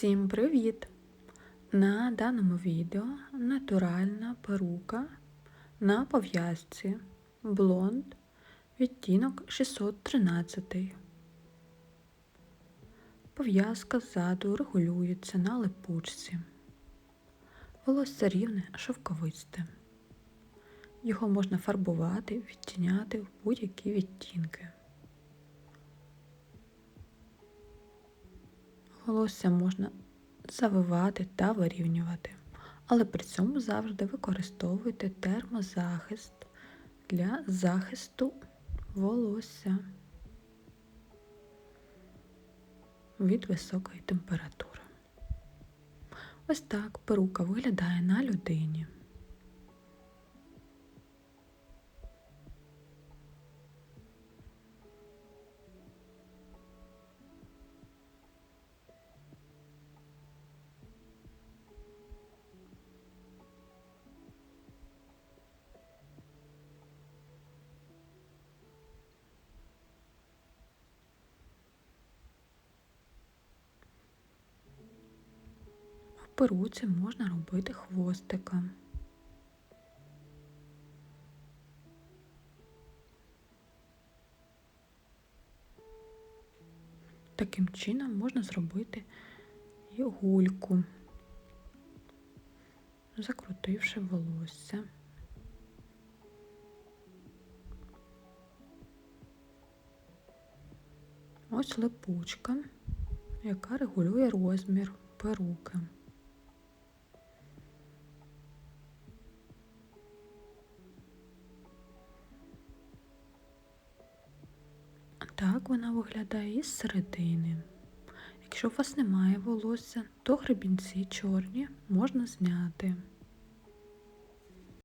Всім привіт! На даному відео натуральна перука на пов'язці блонд відтінок 613. Пов'язка ззаду регулюється на липучці. Волосся рівне шовковисте. Його можна фарбувати, відтіняти в будь-які відтінки. Волосся можна завивати та вирівнювати, але при цьому завжди використовуйте термозахист для захисту волосся від високої температури. Ось так перука виглядає на людині. Перуці можна робити хвостика. Таким чином можна зробити і закрутивши волосся. Ось липучка, яка регулює розмір перуки. Так вона виглядає із середини. Якщо у вас немає волосся, то гребінці чорні можна зняти.